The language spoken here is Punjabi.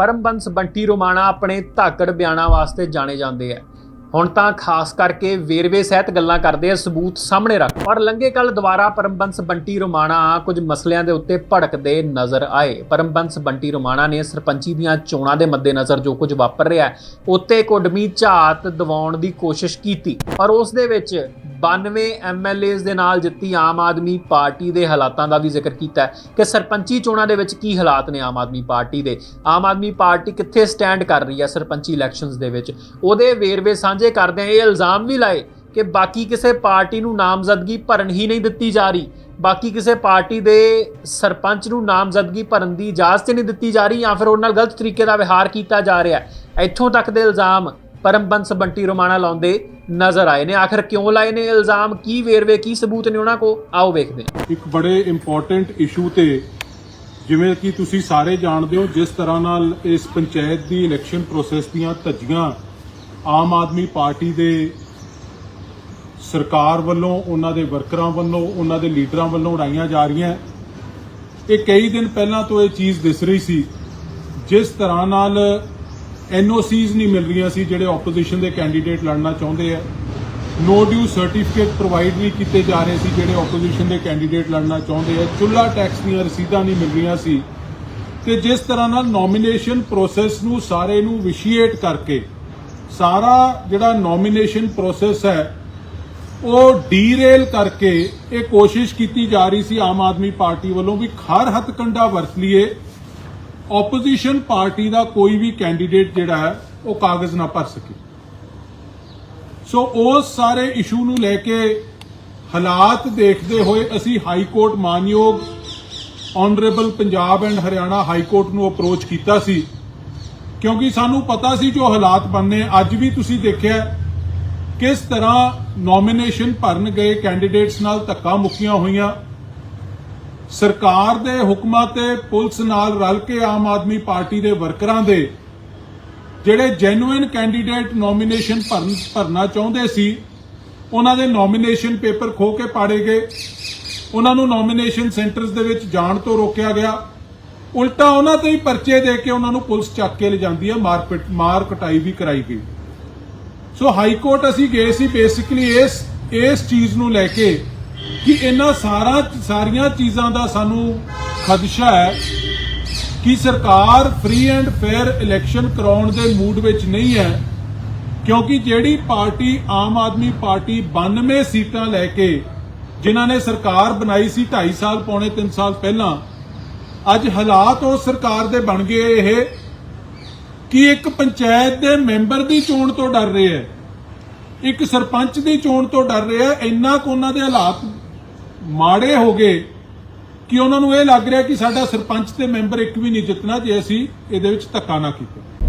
ਪਰਮਬੰਸ ਬੰਟੀ ਰੋਮਾਣਾ ਆਪਣੇ ਧਾਕੜ ਬਿਆਨਾਂ ਵਾਸਤੇ ਜਾਣੇ ਜਾਂਦੇ ਆ। ਹੁਣ ਤਾਂ ਖਾਸ ਕਰਕੇ ਵੇਰਵੇ ਸਹਿਤ ਗੱਲਾਂ ਕਰਦੇ ਆ ਸਬੂਤ ਸਾਹਮਣੇ ਰੱਖ। ਪਰ ਲੰਘੇ ਕੱਲ ਦੁਬਾਰਾ ਪਰਮਬੰਸ ਬੰਟੀ ਰੋਮਾਣਾ ਕੁਝ ਮਸਲਿਆਂ ਦੇ ਉੱਤੇ ਭੜਕਦੇ ਨਜ਼ਰ ਆਏ। ਪਰਮਬੰਸ ਬੰਟੀ ਰੋਮਾਣਾ ਨੇ ਸਰਪੰਚੀ ਦੀਆਂ ਚੋਣਾਂ ਦੇ ਮੱਦੇਨਜ਼ਰ ਜੋ ਕੁਝ ਵਾਪਰ ਰਿਹਾ ਹੈ, ਉੱਤੇ ਕੁੱਡਮੀ ਝਾਤ ਦਿਵਾਉਣ ਦੀ ਕੋਸ਼ਿਸ਼ ਕੀਤੀ। ਪਰ ਉਸ ਦੇ ਵਿੱਚ 92 ਐਮਐਲਏਜ਼ ਦੇ ਨਾਲ ਜਿੱਤੀ ਆਮ ਆਦਮੀ ਪਾਰਟੀ ਦੇ ਹਾਲਾਤਾਂ ਦਾ ਵੀ ਜ਼ਿਕਰ ਕੀਤਾ ਹੈ ਕਿ ਸਰਪੰਚੀ ਚੋਣਾਂ ਦੇ ਵਿੱਚ ਕੀ ਹਾਲਾਤ ਨੇ ਆਮ ਆਦਮੀ ਪਾਰਟੀ ਦੇ? ਆਮ ਆਦਮੀ ਪਾਰਟੀ ਕਿੱਥੇ ਸਟੈਂਡ ਕਰ ਰਹੀ ਹੈ ਸਰਪੰਚੀ ਇਲੈਕਸ਼ਨਸ ਦੇ ਵਿੱਚ? ਉਹਦੇ ਵੇਰਵੇ ਸਾਂਝੇ ਕਰਦਿਆਂ ਇਹ ਇਲਜ਼ਾਮ ਵੀ ਲਾਏ ਕਿ ਬਾਕੀ ਕਿਸੇ ਪਾਰਟੀ ਨੂੰ ਨਾਮਜ਼ਦਗੀ ਭਰਨ ਹੀ ਨਹੀਂ ਦਿੱਤੀ ਜਾ ਰਹੀ। ਬਾਕੀ ਕਿਸੇ ਪਾਰਟੀ ਦੇ ਸਰਪੰਚ ਨੂੰ ਨਾਮਜ਼ਦਗੀ ਭਰਨ ਦੀ ਇਜਾਜ਼ਤ ਨਹੀਂ ਦਿੱਤੀ ਜਾ ਰਹੀ ਜਾਂ ਫਿਰ ਉਹਨਾਂ ਨਾਲ ਗਲਤ ਤਰੀਕੇ ਦਾ ਵਿਹਾਰ ਕੀਤਾ ਜਾ ਰਿਹਾ ਇੱਥੋਂ ਤੱਕ ਦੇ ਇਲਜ਼ਾਮ ਪਰਮਬੰਸ ਬੰਟੀ ਰੋਮਾਣਾ ਲਾਉਂਦੇ ਨਜ਼ਰ ਆਏ ਨੇ। ਆਖਰ ਕਿਉਂ ਲਾਏ ਨੇ ਇਲਜ਼ਾਮ? ਕੀ ਵੇਰਵੇ, ਕੀ ਸਬੂਤ ਨੇ ਉਹਨਾਂ ਕੋ ਆਓ ਵੇਖਦੇ ਹਾਂ। ਇੱਕ ਬੜੇ ਇੰਪੋਰਟੈਂਟ ਇਸ਼ੂ ਤੇ ਜਿਵੇਂ ਕਿ ਤੁਸੀਂ ਸਾਰੇ ਜਾਣਦੇ ਹੋ, ਜਿਸ ਤਰ੍ਹਾਂ ਨਾਲ ਇਸ ਪੰਚਾਇਤ ਦੀ ਇਲੈਕਸ਼ਨ ਪ੍ਰੋਸੈਸ ਦੀਆਂ ਧੱਜੀਆਂ ਆਮ ਆਦਮੀ ਪਾਰਟੀ ਦੇ ਸਰਕਾਰ ਵੱਲੋਂ, ਉਹਨਾਂ ਦੇ ਵਰਕਰਾਂ ਵੱਲੋਂ, ਉਹਨਾਂ ਦੇ ਲੀਡਰਾਂ ਵੱਲੋਂ ਉਡਾਈਆਂ ਜਾ ਰਹੀਆਂ। ਇਹ ਕਈ ਦਿਨ ਪਹਿਲਾਂ ਤੋਂ ਇਹ ਚੀਜ਼ ਦਿਸ ਰਹੀ ਸੀ। ਜਿਸ ਤਰ੍ਹਾਂ ਨਾਲ ਐਨਓਸੀਜ਼ ਨਹੀਂ ਮਿਲ ਰਹੀਆਂ ਸੀ ਜਿਹੜੇ ਆਪੋਜੀਸ਼ਨ ਦੇ ਕੈਂਡੀਡੇਟ ਲੜਨਾ ਚਾਹੁੰਦੇ ਆ। ਨੋ ਡਿਊ ਸਰਟੀਫਿਕੇਟ ਪ੍ਰੋਵਾਈਡ ਨਹੀਂ ਕੀਤੇ ਜਾ ਰਹੇ ਸੀ ਜਿਹੜੇ ਆਪੋਜੀਸ਼ਨ ਦੇ ਕੈਂਡੀਡੇਟ ਲੜਨਾ ਚਾਹੁੰਦੇ ਆ। ਚੁੱਲਾ ਟੈਕਸ ਦੀਆਂ ਰਸੀਦਾਂ ਨਹੀਂ ਮਿਲ ਰਹੀਆਂ ਸੀ। ਤੇ ਜਿਸ ਤਰ੍ਹਾਂ ਨਾਲ ਨੋਮੀਨੇਸ਼ਨ ਪ੍ਰੋਸੈਸ ਨੂੰ ਸਾਰੇ ਨੂੰ ਵਿਸ਼ੀਏਟ ਕਰਕੇ ਸਾਰਾ ਜਿਹੜਾ ਨੋਮੀਨੇਸ਼ਨ ਪ੍ਰੋਸੈਸ ਹੈ, ਉਹ ਡੀਰੇਲ ਕਰਕੇ ਇਹ ਕੋਸ਼ਿਸ਼ ਕੀਤੀ ਜਾ ਰਹੀ ਸੀ ਆਮ ਆਦਮੀ ਪਾਰਟੀ ਵੱਲੋਂ ਵੀ ਖਰ ਹੱਥਕੰਡਾ ਵਰਤ ਲਈਏ। ਆਪੋਜੀਸ਼ਨ ਪਾਰਟੀ ਦਾ ਕੋਈ ਵੀ ਕੈਂਡੀਡੇਟ ਜਿਹੜਾ ਹੈ, ਉਹ ਕਾਗਜ਼ ਨਾ ਭਰ ਸਕੇ। ਸੋ ਉਸ ਸਾਰੇ ਇਸ਼ੂ ਨੂੰ ਲੈ ਕੇ ਹਾਲਾਤ ਦੇਖਦੇ ਹੋਏ ਅਸੀਂ ਹਾਈ ਕੋਰਟ ਮਾਨਯੋਗ honourable Punjab and Haryana high court ਨੂੰ ਅਪਰੋਚ ਕੀਤਾ ਸੀ। ਕਿਉਂਕਿ ਸਾਨੂੰ ਪਤਾ ਸੀ ਜੋ ਹਾਲਾਤ ਬਣਨੇ, ਅੱਜ ਵੀ ਤੁਸੀਂ ਦੇਖਿਆ ਕਿਸ ਤਰ੍ਹਾਂ ਨੋਮੀਨੇਸ਼ਨ ਭਰਨ ਗਏ ਕੈਂਡੀਡੇਟਸ ਨਾਲ ਧੱਕਾ ਮੁੱਕੀਆਂ ਹੋਈਆਂ। ਸਰਕਾਰ ਦੇ ਹੁਕਮਾਂ ਤੇ ਪੁਲਿਸ ਨਾਲ ਰਲ ਕੇ ਆਮ ਆਦਮੀ ਪਾਰਟੀ ਦੇ ਵਰਕਰਾਂ ਦੇ ਜਿਹੜੇ ਜੈਨੂਇਨ ਕੈਂਡੀਡੇਟ ਨੋਮੀਨੇਸ਼ਨ ਭਰਨ ਭਰਨਾ ਚਾਹੁੰਦੇ ਸੀ, ਉਹਨਾਂ ਦੇ ਨੋਮੀਨੇਸ਼ਨ ਪੇਪਰ ਖੋ ਕੇ ਪਾੜੇ ਗਏ। ਉਹਨਾਂ ਨੂੰ ਨੋਮੀਨੇਸ਼ਨ ਸੈਂਟਰਸ ਦੇ ਵਿੱਚ ਜਾਣ ਤੋਂ ਰੋਕਿਆ ਗਿਆ। ਉਲਟਾ ਉਹਨਾਂ ਤੇ ਹੀ ਪਰਚੇ ਦੇ ਕੇ ਉਹਨਾਂ ਨੂੰ ਪੁਲਿਸ ਚੱਕ ਕੇ ਲਿਜਾਂਦੀ ਹੈ, ਮਾਰ ਪਿਟ ਮਾਰ ਕਟਾਈ ਵੀ ਕਰਾਈ ਗਈ। ਸੋ ਹਾਈ ਕੋਰਟ ਅਸੀਂ ਗਏ ਸੀ ਬੇਸਿਕਲੀ ਇਸ ਇਸ ਚੀਜ਼ ਨੂੰ ਲੈ ਕੇ ਕਿ ਇਹਨਾਂ ਸਾਰਾ ਸਾਰੀਆਂ ਚੀਜ਼ਾਂ ਦਾ ਸਾਨੂੰ ਖਦਸ਼ਾ ਹੈ ਕਿ ਸਰਕਾਰ ਫ੍ਰੀ ਐਂਡ ਫੇਅਰ ਇਲੈਕਸ਼ਨ ਕਰਾਉਣ ਦੇ ਮੂਡ ਵਿੱਚ ਨਹੀਂ ਹੈ, ਕਿਉਂਕਿ ਜਿਹੜੀ ਪਾਰਟੀ ਆਮ ਆਦਮੀ ਪਾਰਟੀ 92 ਸੀਟਾਂ ਲੈ ਕੇ, ਜਿਨ੍ਹਾਂ ਨੇ ਸਰਕਾਰ ਬਣਾਈ ਸੀ 2.5 ਸਾਲ, ਪੌਣੇ 3 ਸਾਲ ਪਹਿਲਾਂ, ਅੱਜ ਹਾਲਾਤ ਉਸ ਸਰਕਾਰ ਦੇ ਬਣ ਗਏ ਇਹ ਕਿ ਇੱਕ ਪੰਚਾਇਤ ਦੇ ਮੈਂਬਰ ਦੀ ਚੋਣ ਤੋਂ ਡਰ ਰਹੇ ਹੈ, ਇੱਕ ਸਰਪੰਚ ਦੀ ਚੋਣ ਤੋਂ ਡਰ ਰਿਹਾ ਇੰਨਾ ਕੁ ਉਹਨਾਂ ਦੇ ਹਾਲਾਤ ਮਾੜੇ ਹੋ ਗਏ ਕਿ ਉਹਨਾਂ ਨੂੰ ਇਹ ਲੱਗ ਰਿਹਾ ਕਿ ਸਾਡਾ ਸਰਪੰਚ ਤੇ ਮੈਂਬਰ ਇੱਕ ਵੀ ਨਹੀਂ ਜਿੱਤਣਾ ਜੇ ਅਸੀਂ ਇਹਦੇ ਵਿੱਚ ਧੱਕਾ ਨਾ ਕੀਤਾ।